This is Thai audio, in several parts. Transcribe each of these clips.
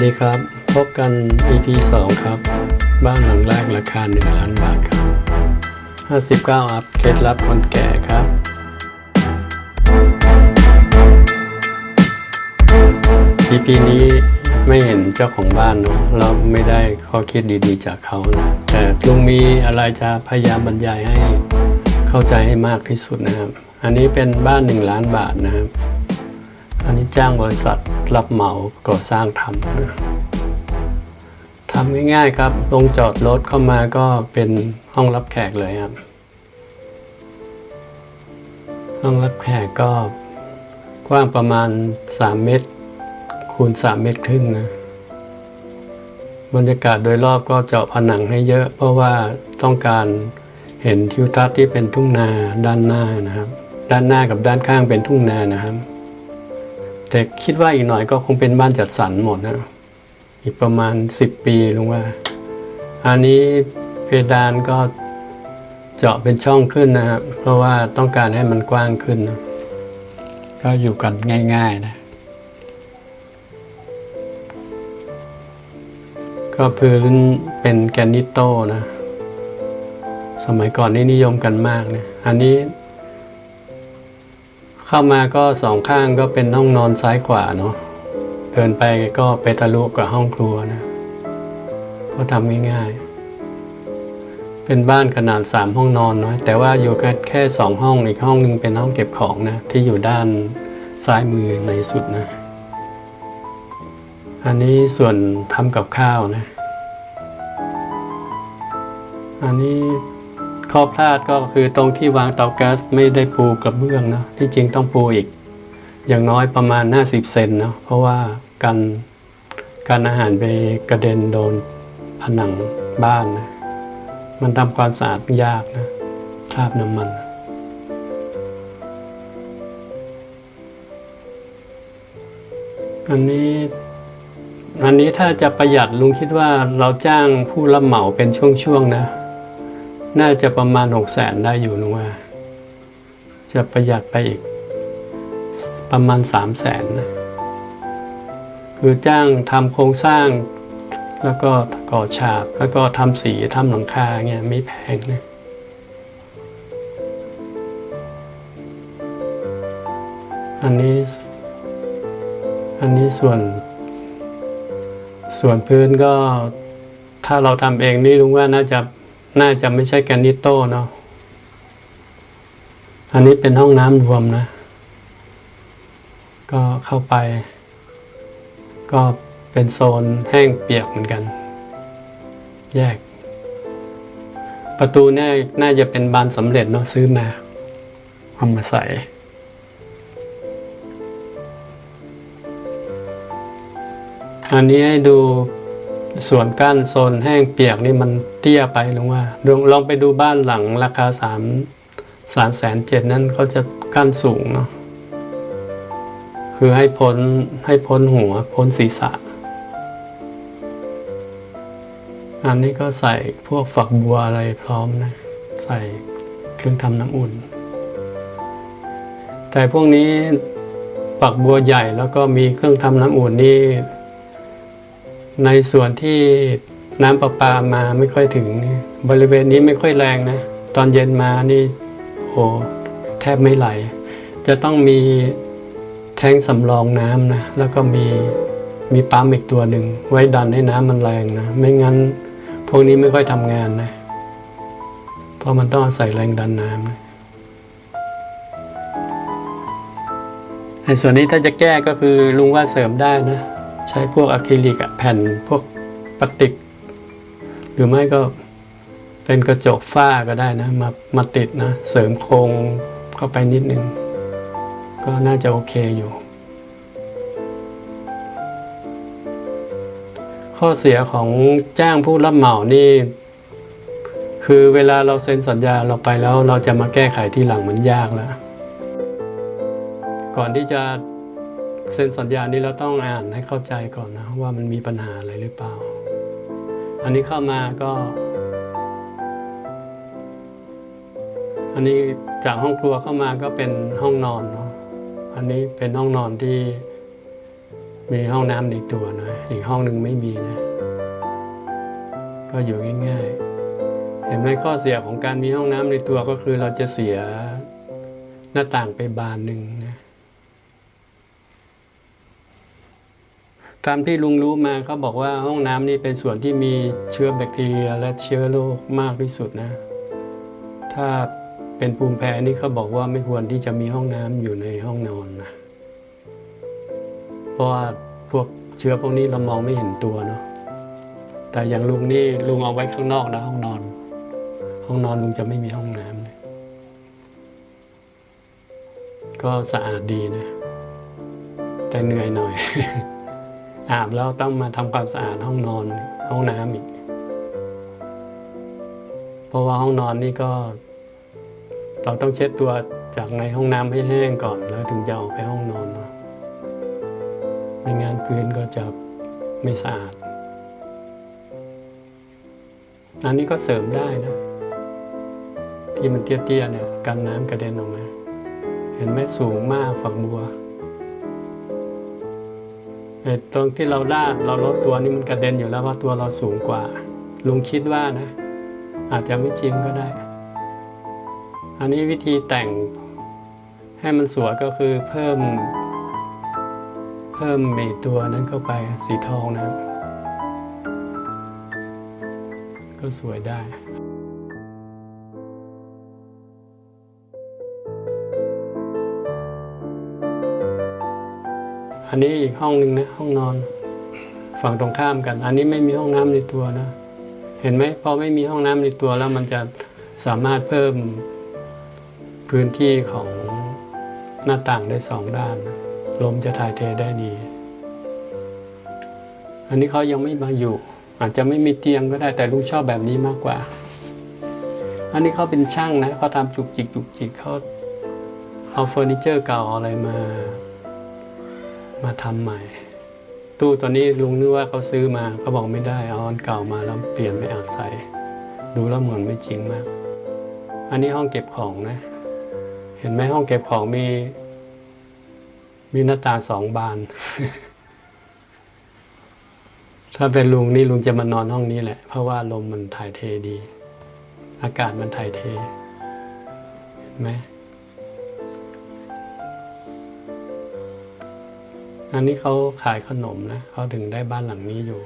สดีครับ พบกัน EP 2 ครับ บ้านหลังแรกราคา 1 ล้านบาทครับ 59 อัพเคล็ดลับคนแก่ครับ EP นี้ไม่เห็นเจ้าของบ้านเนอะเราไม่ได้ข้อคิดดีๆ จากเขานะ แต่ลุงมีอะไรจะพยายามบรรยายให้เข้าใจให้มากที่สุดนะครับ อันนี้เป็นบ้าน 1 ล้านบาทนะครับ อันนี้จ้างบริษัทรับเหมาก่อสร้างทำนะทำง่ายๆครับ ลงจอดรถเข้ามาก็เป็นห้องรับแขกเลยครับ ห้องรับแขกก็กว้างประมาณ 3 เมตร คูณ 3 เมตรครึ่งนะบรรยากาศโดยรอบก็เจาะผนังให้เยอะ เพราะว่าต้องการเห็นทิวทัศน์ที่เป็นทุ่งนาด้านหน้านะครับ ด้านหน้ากับด้านข้างเป็นทุ่งนานะครับ แต่คิดว่าอีกหน่อยก็คงเป็นบ้านจัดสรรหมดนะ อีกประมาณ 10 ปีลุงว่า อันนี้เพดานก็เจาะเป็นช่องขึ้นนะครับ เพราะว่าต้องการให้มันกว้างขึ้นนะก็อยู่กันง่าย ๆนะ ก็พื้นเป็นแกรนิตโตนะ สมัยก่อนนี่นิยมกันมากนะ อันนี้ เข้ามาก็สองข้างก็เป็นห้องนอนซ้ายขวาเนาะเดินไปก็ไปทะลุกับห้องครัวนะ ก็ทำง่ายๆ เป็นบ้านขนาดสามห้องนอนเนาะแต่ว่าอยู่กันแค่สองห้องอีกห้องหนึ่งเป็นห้องเก็บของนะ ที่อยู่ด้านซ้ายมือในสุดนะ อันนี้ส่วนทำกับข้าวนะ อันนี้ ข้อพลาดก็คือตรงที่วางเตาแก๊สไม่ได้ปูกระเบื้องนะที่จริงต้องปูอีก อย่างน้อยประมาณ 50 เซนเนาะเพราะว่ากันการอาหารไปกระเด็นโดนผนังบ้านนะมันทำความสะอาดยากนะคราบน้ำมันอันนี้อันนี้ถ้าจะประหยัดลุงคิดว่าเราจ้างผู้รับเหมาเป็นช่วงๆนะ น่าจะประมาณหกแสนได้อยู่นุว่า จะประหยัดไปอีก ประมาณสามแสนนะคือจ้างทำโครงสร้าง แล้วก็ก่อฉาบ แล้วก็ทำสีทำหลังคาเงี้ยไม่แพงนะอันนี้ อันนี้ส่วน ส่วนพื้นก็ถ้าเราทำเองนี่ลุงว่าน่าจะ น่าจะไม่ใช่แกนิโต้เนาะ อันนี้เป็นห้องน้ำรวมนะ ก็เข้าไป ก็เป็นโซนแห้งเปียกเหมือนกัน แยก ประตูนี่ยน่าจะเป็นบานสำเร็จเนาะซื้อมาเอามาใส่อันนี้ให้ดู ส่วนกั้นโซนแห้งเปียกนี่มันเตี้ยไปหรือว่าลองลองไปดูบ้านหลังราคาสามสามแสนเจ็ดนั่นเขาจะกั้นสูงเนาะคือให้พ้นให้พ้นหัว พ้นศีรษะ อันนี้ก็ใส่พวกฝักบัวอะไรพร้อมนะ ใส่เครื่องทำน้ำอุ่น แต่พวกนี้ฝักบัวใหญ่แล้วก็มีเครื่องทำน้ำอุ่นนี่ ในส่วนที่น้ำประปามาไม่ค่อยถึงนี่บริเวณนี้ไม่ค่อยแรงนะ ตอนเย็นมานี่โหแทบไม่ไหล จะต้องมีแท้งสำรองน้ำนะ แล้วก็มีมีปั๊มอีกตัวหนึ่ง ไว้ดันให้น้ำมันแรงนะ ไม่งั้นพวกนี้ไม่ค่อยทำงานนะ เพราะมันต้องอาศัยแรงดันน้ำนะไอ้ส่วนนี้ถ้าจะแก้ก็คือลุงว่าเสริมได้นะ ใช้พวกอะคริลิกแผ่นพวกพลาสติก หรือไม่ก็เป็นกระจกฝ้าก็ได้นะมามาติดนะ เสริมโครงเข้าไปนิดนึง ก็น่าจะโอเคอยู่ ข้อเสียของจ้างผู้รับเหมานี่ คือเวลาเราเซ็นสัญญาเราไปแล้วเราจะมาแก้ไขที่หลังมันยากแล้ว ก่อนที่จะ เซ็นสัญญานี้เราต้องอ่านให้เข้าใจก่อนนะว่ามันมีปัญหาอะไรหรือเปล่า อันนี้เข้ามาก็ อันนี้จากห้องครัวเข้ามาก็เป็นห้องนอนเนาะอันนี้เป็นห้องนอนที่มีห้องน้ำในตัวนะอีกห้องหนึ่งไม่มีนะ ก็อยู่ง่าย ๆ เห็นไหมข้อเสียของการมีห้องน้ำในตัวก็คือเราจะเสียหน้าต่างไปบานหนึ่งนะ ตามที่ลุงรู้มาเขาบอกว่าห้องน้ำนี่เป็นส่วนที่มีเชื้อแบคทีเรียและเชื้อโรคมากที่สุดนะ ถ้าเป็นภูมิแพ้นี่เขาบอกว่าไม่ควรที่จะมีห้องน้ำอยู่ในห้องนอนนะ เพราะว่าพวกเชื้อพวกนี้เรามองไม่เห็นตัวเนาะ แต่อย่างลุงนี่ลุงเอาไว้ข้างนอกนะห้องนอน ห้องนอนลุงจะไม่มีห้องน้ำเลยก็สะอาดดีนะ แต่เหนื่อยหน่อย อาบแล้วต้องมาทำความสะอาดห้องนอนห้องน้ำอีก เพราะว่าห้องนอนนี่ก็ เราต้องเช็ดตัวจากในห้องน้ำให้แห้งก่อน แล้วถึงจะออกไปห้องนอนเนาะไม่งั้นพื้นก็จะไม่สะอาด อันนี้ก็เสริมได้นะ ที่มันเตี้ยๆเนี่ยกันน้ำกระเด็นออกมา เห็นไหมสูงมากฝักบัว ตรงที่เราลาดเราลดตัวนี่มันกระเด็นอยู่แล้วเพราตัวเราสูงกว่า ลุงคิดว่านะ อาจจะไม่จริงก็ได้ อันนี้วิธีแต่งให้มันสวยก็คือเพิ่ม เพิ่มเมตัวนั้นเข้าไปสีทองนะครับก็สวยได้ อันนี้อีกห้องหนึ่งนะ ห้องนอน ฝั่งตรงข้ามกัน อันนี้ไม่มีห้องน้ำในตัวนะ เห็นไหมพอไม่มีห้องน้ำในตัวแล้วมันจะสามารถเพิ่มพื้นที่ของหน้าต่างได้สองด้าน ลมจะถ่ายเทได้ดี อันนี้เขายังไม่มาอยู่ อาจจะไม่มีเตียงก็ได้แต่ลุงชอบแบบนี้มากกว่า อันนี้เขาเป็นช่างนะเขาทำจุกจิกจุกจิกเขาเอาเฟอร์นิเจอร์เก่าอะไรมา มาทำใหม่ ตู้ตัวนี้ลุงนึกว่าเขาซื้อมาเขาบอกไม่ได้เอาอันเก่ามาแล้วเปลี่ยนไปอักใส่ดูแล้วเหมือนไม่จริงมาก อันนี้ห้องเก็บของนะ เห็นไหมห้องเก็บของมี มีหน้าตาสองบาน ถ้าเป็นลุงนี่ลุงจะมานอนห้องนี้แหละ เพราะว่าลมมันถ่ายเทดี อากาศมันถ่ายเท เห็นไหม อันนี้เขาขายขนมนะเขาถึงได้บ้านหลังนี้อยู่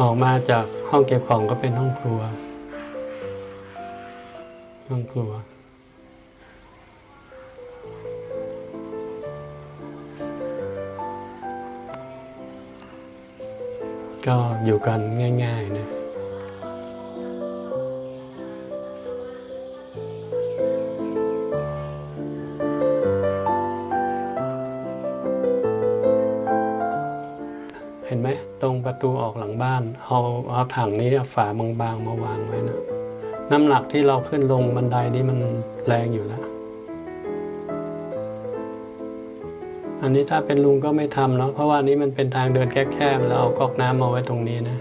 ออกมาจากห้องเก็บของก็เป็นห้องครัว ห้องครัวก็อยู่กันง่าย ๆ นะ ห็นไหมตรงประตูออกหลังบ้านเอาเอาถังนี้เอาฝาบางๆมาวางไว้นะน้ำหนักที่เราขึ้นลงบันไดนี่มันแรงอยู่แล้ว อันนี้ถ้าเป็นลุงก็ไม่ทำเนาะเพราะว่านี้มันเป็นทางเดินแคบๆแล้วเอาก๊อกน้ำมาไว้ตรงนี้นะ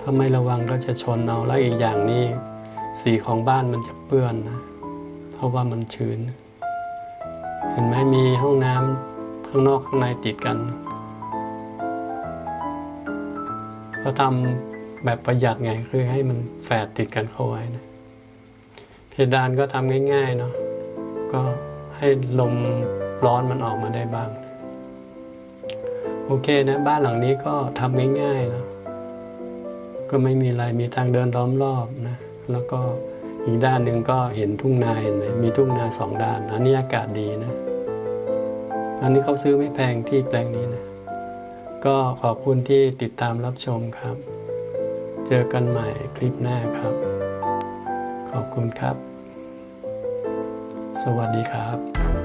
ถ้าไม่ระวังก็จะชนเอาแล้วอีกอย่างนี้ สีของบ้านมันจะเปื้อนนะ เพราะว่ามันชื้น เห็นไหมมีห้องน้ำข้างนอกข้างในติดกัน เขาทำแบบประหยัดไงคือให้มันแฝดติดกันเข้าไว้นะเพดานก็ทำง่ายๆเนาะก็ให้ลมร้อนมันออกมาได้บ้าง โอเคนะบ้านหลังนี้ก็ทำง่ายๆเนาะก็ไม่มีอะไรมีทางเดินล้อมรอบนะ แล้วก็อีกด้านหนึ่งก็เห็นทุ่งนาเห็นไหมมีทุ่งนาสองด้านอันนี้อากาศดีนะ อันนี้เขาซื้อไม่แพงที่แปลงนี้นะ ก็ขอบคุณที่ติดตามรับชมครับ เจอกันใหม่คลิปหน้าครับ ขอบคุณครับ สวัสดีครับ